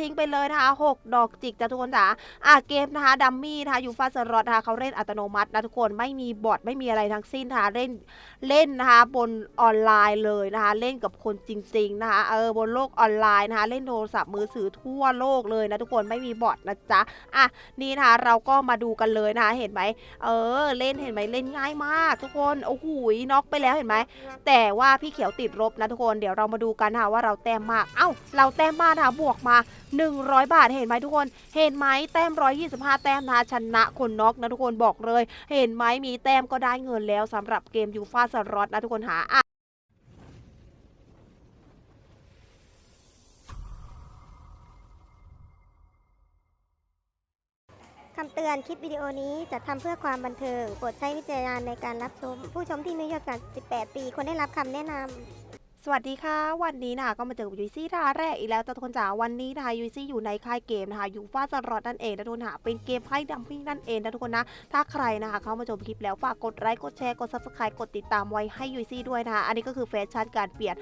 ทิ้งไปเลยนะคะ6ดอกจิกจ้ะทุกคนจ๋าอะเกมนะคะดัมมี่นะคะยูฟาสรอตนะคะเขาเล่นอัตโนมัตินะทุกคนไม่มีบอทไม่มีอะไรทั้งสิ้นนะคะเล่นเล่นนะคะบนออนไลน์เลยนะคะเล่นกับคนจริงๆนะคะเออบนโลกออนไลน์นะคะเล่นโทรศัพท์มือถือทั่วโลกเลยนะทุกคนไม่มีบอทนะจ๊ะอะนี่นะคะเราก็มาดูกันเลยนะคะเห็นไหมเออเล่นเห็นไหมเล่นง่ายมาก ทุกคนโอ้โหน็อกไปแล้วเห็นไหมแต่ว่าพี่เขียวติดลบนะทุกคนเดี๋ยวเรามาดูกันนะคะว่าเราแต้มมากเอ้าเราแต้มมากนะคะบวกมา 100 บาทเห็นไหมทุกคน เห็นไหมแต้ม 125 แต้มนะชนะคนน็อกนะทุกคนบอกเลย เห็นไหมมีแต้มก็ได้เงินแล้วสำหรับเกมยูฟาสล็อตนะทุกคนหาอะคำเตือน คลิปวิดีโอนี้จะทำเพื่อความบันเทิง โปรดใช้วิจารณญาณในการรับชม ผู้ชมที่มีอายุต่ำกว่า18 ปีควรได้รับคำแนะนำ สวัสดีค่ะ วันนี้นะคะก็มาเจอกับยุ้ยซี่ท่าแรกอีกแล้วจ้ะทุกคนจ๋าวันนี้นะคะยุ้ยซี่อยู่ในค่ายเกมนะคะยูฟาสลอดนั่นเองนะทุกคนค่ะเป็นเกมไพ่ดัมพิ้งนั่นเองนะทุกคนนะถ้าใครนะคะเข้ามาชมคลิปแล้วฝากกดไลค์กดแชร์กดซับสไครต์กดติดตามไว้ให้ยุ้ยซี่ด้วยนะคะอันนี้ก็คือแฟชั่นการเปลี่ยน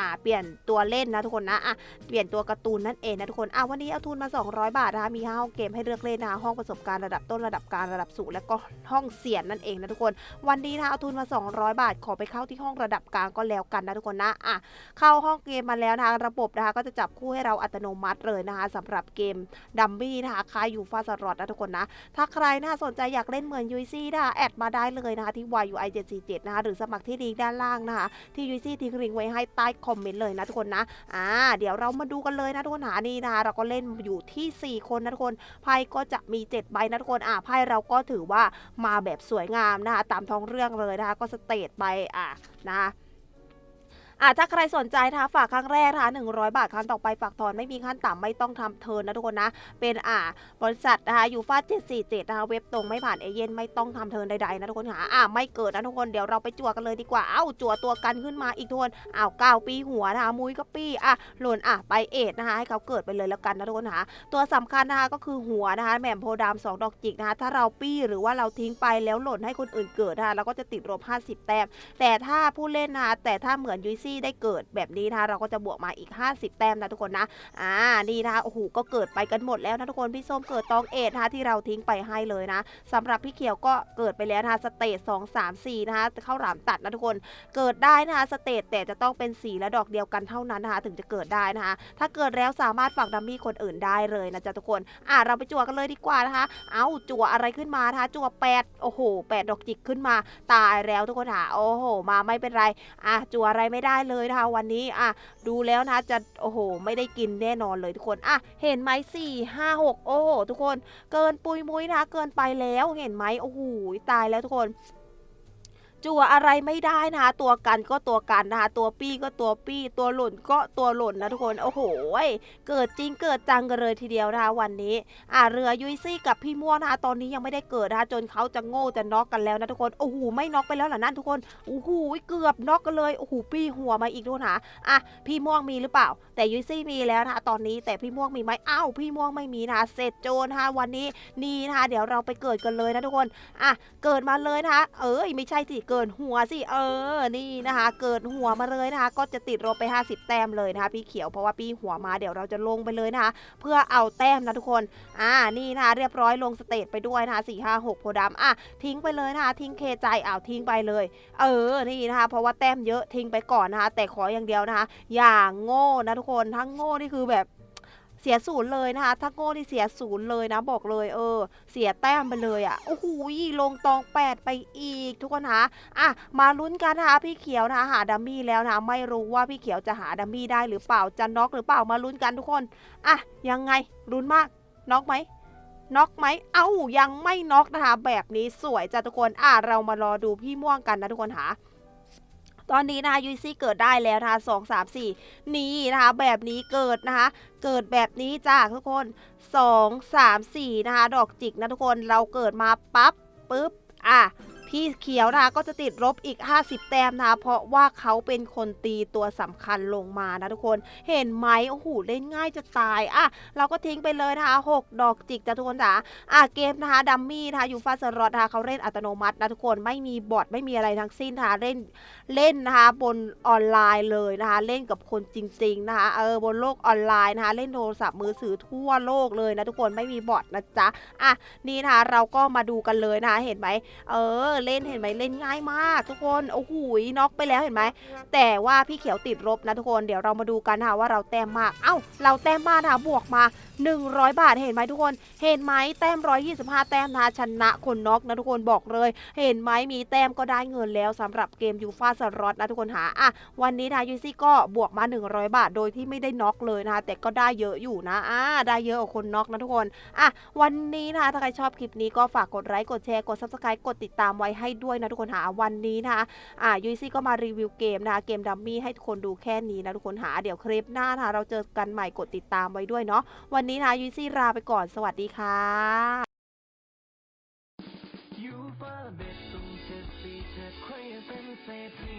อ่าเปลี่ยนตัวเล่นนะทุกคนนะอะเปลี่ยนตัวการ์ตูนนั่นเองนะทุกคนอะวันนี้เอาทุนมา 200 บาทนะคะมีห้าห้องเกมให้เลือกเล่นนะคะห้องประสบการณ์ระดับต้นระดับกลางระดับสูงและก็ห้องเสียนนั่นเองนะทุกคน วันนี้นะเอาทุนมา 200 บาท ขอไปเข้าที่ห้องระดับกลางก็แล้วกันนะทุกคนนะอะเข้าห้องเกมมาแล้วนะคะระบบนะคะก็จะจับคู่ให้เราอัตโนมัติเลยนะคะสำหรับเกมดัมบี้นะคะคายยูฟาสรอตนะทุกคนนะ ถ้าใครน่าสนใจอยากเล่นเหมือนยุยซี่นะคะแอดมาได้เลยนะคะที่ YUI 747 นะคะหรือสมัครที่ลิงก์ด้านล่างนะคะที่ยุยซี่ทิ้งลิงก์ไว้ให้ใต้คอมเมนต์เลยนะทุกคนนะอ่าเดี๋ยวเรามาดูกันเลยนะทุกคนหานี่นะคะเราก็เล่นอยู่ที่ 4 คนนะทุกคนไพ่ก็จะมี 7 ใบนะทุกคนอ่าไพ่เราก็ถือว่ามาแบบสวยงามนะคะตามท้องเรื่องเลยนะคะก็สเตตไปอ่านะคะ อะถ้าใครสนใจนะคะฝากครั้งแรกนะคะ100 บาทครั้งต่อไปฝากถอนไม่มีขั้นต่ำไม่ต้องทำเทินนะทุกคนนะ เป็นอ่าบริษัทนะคะยูฟา747นะคะเว็บตรงไม่ผ่านเอเย่นไม่ต้องทำเทินใดๆนะทุกคนค่ะอะไม่เกิดนะทุกคนเดี๋ยวเราไปจั่วกันเลยดีกว่าเอ้าจั่วตัวกันขึ้นมาอีกทุกคนอ้าวเก้าปีหัวนะคะมุ้ยก็ปี้อะหล่นอะไปเอ็ดนะคะให้เขาเกิดไปเลยแล้วกันนะทุกคนค่ะตัวสำคัญนะคะก็คือหัวนะคะแหม่มโพธิ์ดำสองดอกจิกนะคะถ้าเราปี้หรือว่าเราทิ้งไปแล้วหล่นให้คนอื่นเกิดนะคะเราก็จะติดลบ50 แต้มแต่ถ้าผู้เล่นนะคะแต่ถ้าเหมือนยุยซีได้เกิดแบบนี้นะคะเราก็จะบวกมาอีก 50 แต้มนะทุกคนนะอ่านี่นะคะโอ้โหก็เกิดไปกันหมดแล้วนะทุกคนพี่ส้มเกิดตองเอ็ดนะคะที่เราทิ้งไปให้เลยนะสำหรับพี่เขียวก็เกิดไปแล้วนะคะสเตจ2 3 4นะคะเข้าหลามตัดนะทุกคนเกิดได้นะคะสเตจแต่จะต้องเป็นสีและดอกเดียวกันเท่านั้นนะคะถึงจะเกิดได้นะคะถ้าเกิดแล้วสามารถฝากดัมมี่คนอื่นได้เลยนะจ๊ะทุกคนอ่าเราไปจั่วกันเลยดีกว่านะคะ เอาจั่วอะไรขึ้นมานะคะจั่วแปดโอ้โหแปดดอกจิกขึ้นมาตายแล้วทุกคนค่ะโอ้โห มาไม่เป็นไรอะจั่วอะไรไม่ได้ได้เลยนะคะวันนี้อะดูแล้วนะจะโอ้โห ไม่ได้กินแน่นอนเลยทุกคนอะเห็นไหมสี่ห้าหกโอ้โหทุกคน เกินปุยมุ้ยนะเกินไปแล้วเห็นไหมโอ้โหตายแล้วทุกคน จั่วอะไรไม่ได้นะคะ ตัวกันก็ตัวกันนะคะ ตัวปี้ก็ตัวปี้ ตัวหล่นก็ตัวหล่นนะทุกคน โอ้โห เกิดจริงเกิดจังกันเลยทีเดียวนะคะวันนี้ อ่าเรือยุยซี่กับพี่ม่วงนะคะ ตอนนี้ยังไม่ได้เกิดนะคะ จนเขาจะโง่จะน็อกกันแล้วนะทุกคน โอ้โห ไม่น็อกไปแล้วเหรอนั่นทุกคน โอ้โห เกือบน็อกกันเลย โอ้โห ปี้หัวมาอีกด้วยนะอะ พี่ม่วงมีหรือเปล่า แต่ยุยซี่มีแล้วนะคะ ตอนนี้ แต่พี่ม่วงมีไหมอ้าว พี่ม่วงไม่มีนะคะเสร็จโจรนะคะวันนี้ นี่นะคะ เดี๋ยวเราไปเกิดกันเลยนะทุกคน อะ เกิดมาเลยนะคะ เอ้ย ไม่ใช่สิเกิดหัวสิเออนี่นะคะ เกิดหัวมาเลยนะคะ ก็จะติดลบไป 50 แต้มเลยนะคะ พี่เขียวเพราะว่าพี่หัวมาเดี๋ยวเราจะลงไปเลยนะคะ เพื่อเอาแต้มนะทุกคนอ่านี่นะคะเรียบร้อยลงสเตจไปด้วยนะคะสี่ห้าหกโพธิ์ดำอะทิ้งไปเลยนะคะ ทิ้งเคใจอ้าวทิ้งไปเลย เออนี่นะคะเพราะว่าแต้มเยอะทิ้งไปก่อนนะคะ แต่ขออย่างเดียวนะคะ อย่างโง่นะทุกคนทั้งโง่นี่คือแบบ เสียศูนย์เลยนะคะถ้าโง่ที่เสียศูนย์เลยนะบอกเลยเออ เสียแต้มไปเลยอะ่ะโอ้โหลงตองแปดไปอีกทุกคนนะคะอะมาลุ้นกันนะคะพี่เขียวนะหาดัมมี่แล้วนะไม่รู้ว่าพี่เขียวจะหาดัมมี่ได้หรือเปล่าจะน็อกหรือเปล่ามาลุ้นกันทุกคนอะยังไงลุ้นมากน็อกไหมน็อกไหม เอ้า ยังไม่น็อกนะคะ แบบนี้สวยจ้ะทุกคน อะเรามารอดูพี่ม่วงกันนะทุกคนหา ตอนนี้นะคะยูซี่เกิดได้แล้วนะคะสองสามสี่นี่นะคะแบบนี้เกิดนะคะเกิดแบบนี้จ้าทุกคนสองสามสี่นะคะ ดอกจิกนะทุกคนเราเกิดมาปั๊บปุ๊บอะ พี่เขียวนะคะก็จะติดลบอีก 50 แต้มนะเพราะว่าเขาเป็นคนตีตัวสำคัญลงมานะทุกคนเห็นไหมโอ้โหเล่นง่ายจะตายอะเราก็ทิ้งไปเลยนะคะ6ดอกจิกจ้ะทุกคนจ๋าอะเกมนะคะดัมมี่นะคะยูฟาสรอตนะคะเขาเล่นอัตโนมัตินะทุกคนไม่มีบอทไม่มีอะไรทั้งสิ้นนะคะเล่นเล่นนะคะบนออนไลน์เลยนะคะเล่นกับคนจริงๆนะคะเออบนโลกออนไลน์นะคะเล่นโทรศัพท์มือถือทั่วโลกเลยนะทุกคนไม่มีบอทนะจ๊ะอะนี่นะคะเราก็มาดูกันเลยนะคะเห็นไหมเออเล่นเห็นไหมเล่นง่ายมาก ทุกคนโอ้โหน็อกไปแล้วเห็นไหมแต่ว่าพี่เขียวติดลบนะทุกคนเดี๋ยวเรามาดูกันนะคะว่าเราแต้มมากเอ้า เราแต้มมากนะบวกมา 100 บาทเห็นไหมทุกคน เห็นไหมแต้ม 125 แต้มนะชนะคนน็อกนะทุกคนบอกเลย เห็นไหมมีแต้มก็ได้เงินแล้วสำหรับเกมยูฟาสล็อตนะทุกคนหาอะวันนี้นะยูซี่ก็บวกมา 100 บาท โดยที่ไม่ได้น็อกเลยนะคะแต่ก็ได้เยอะอยู่นะอ่าได้เยอะกว่าคนน็อกนะทุกคนอะวันนี้นะคะถ้าใครชอบคลิปนี้ก็ฝากกดไลค์กดแชร์กด subscribe กดติดตามไว้ให้ด้วยนะทุกคนหาวันนี้นะคะอ่ายูซี่ก็มารีวิวเกมนะคะเกมดัมมี่ให้ทุกคนดูแค่นี้นะทุกคนหาเดี๋ยวคลิปหน้านะคะเราเจอกันใหม่กดติดตามไว้ด้วยเนาะวันนี้นะคะยูซี่ลาไปก่อนสวัสดีค่ะเบ็ดสุ่มเจ็ดสี่เจ็ดใครเป็นเศรษฐี